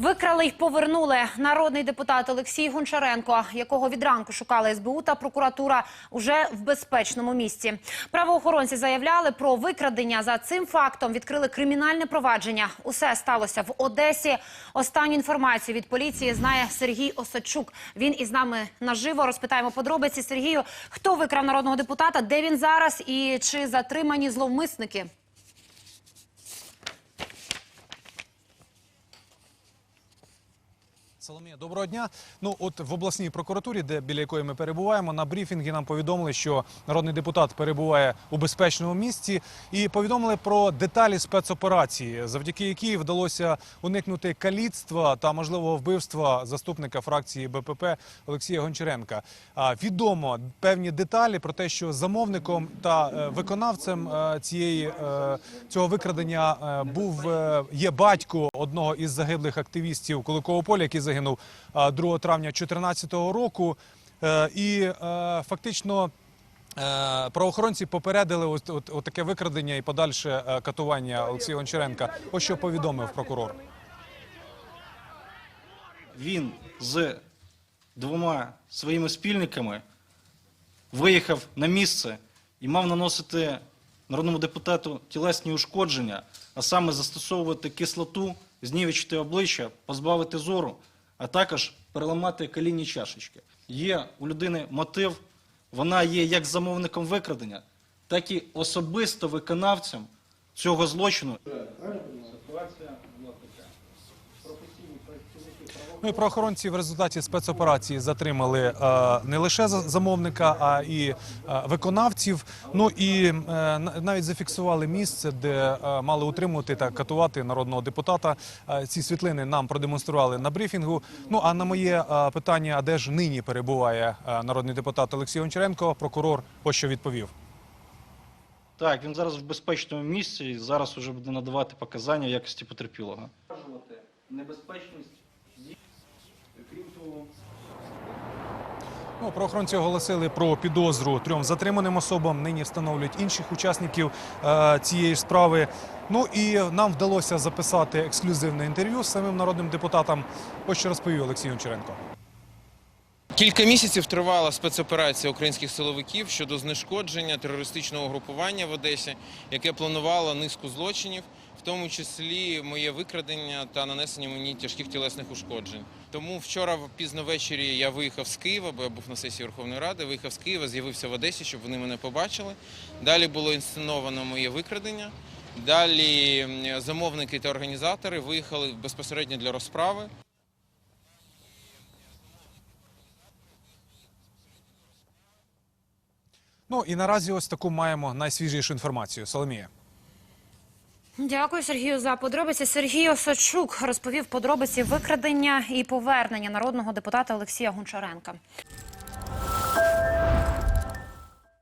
Викрали й повернули народний депутат Олексій Гончаренко, якого від ранку шукали СБУ та прокуратура уже в безпечному місці. Правоохоронці заявляли про викрадення. За цим фактом відкрили кримінальне провадження. Усе сталося в Одесі. Останню інформацію від поліції знає Сергій Осадчук. Він із нами наживо розпитаємо подробиці. Сергію, хто викрав народного депутата, де він зараз і чи затримані зловмисники? Соломія, доброго дня. Ну от в обласній прокуратурі, де біля якої ми перебуваємо, на брифінгі нам повідомили, що народний депутат перебуває у безпечному місці, і повідомили про деталі спецоперації, завдяки якій вдалося уникнути каліцтва та можливого вбивства заступника фракції БПП Олексія Гончаренка. А відомо певні деталі про те, що замовником та е, виконавцем е, цієї е, цього викрадення був є батько одного із загиблих активістів Куликового поля, який загинув е, 2 травня 2014 року. Е, І е, фактично. е, Правоохоронці попередили ось таке викрадення і подальше е, катування Олексія Гончаренка. Ось що повідомив прокурор. він з двома своїми спільниками виїхав на місце і мав наносити народному депутату тілесні ушкодження, а саме застосовувати кислоту, знівечити обличчя, позбавити зору, а також переламати колінні чашечки. Є у людини мотив, вона є як замовником викрадення, так і особисто виконавцем цього злочину. Ну і правоохоронці в результаті спецоперації затримали е, не лише за- замовника, а і е, виконавців. Ну і е, на- навіть зафіксували місце, де е, мали утримувати та катувати народного депутата. Е, ці світлини нам продемонстрували на брифінгу. Ну а на моє е, питання, а де ж нині перебуває е, народний депутат Олексій Гончаренко, прокурор ось що відповів. Так, він зараз в безпечному місці і зараз уже буде надавати показання в якості потерпілого. Небезпечність крім того. Ну, правоохоронці оголосили про підозру трьом затриманим особам. Нині встановлюють інших учасників е, цієї ж справи. Ну і нам вдалося записати ексклюзивне інтерв'ю з самим народним депутатом. Ось що розповів Олексій Гончаренко. Кілька місяців тривала спецоперація українських силовиків щодо знешкодження терористичного групування в Одесі, яке планувало низку злочинів, в тому числі моє викрадення та нанесення мені тяжких тілесних ушкоджень. Тому вчора пізно ввечері я виїхав з Києва, бо я був на сесії Верховної Ради. Виїхав з Києва, з'явився в Одесі, щоб вони мене побачили. Далі було інсценовано моє викрадення. Далі замовники та організатори виїхали безпосередньо для розправи. Ну і наразі ось таку маємо найсвіжішу інформацію. Соломія. Дякую, Сергію, за подробиці. Сергій Осадчук розповів подробиці викрадення і повернення народного депутата Олексія Гончаренка.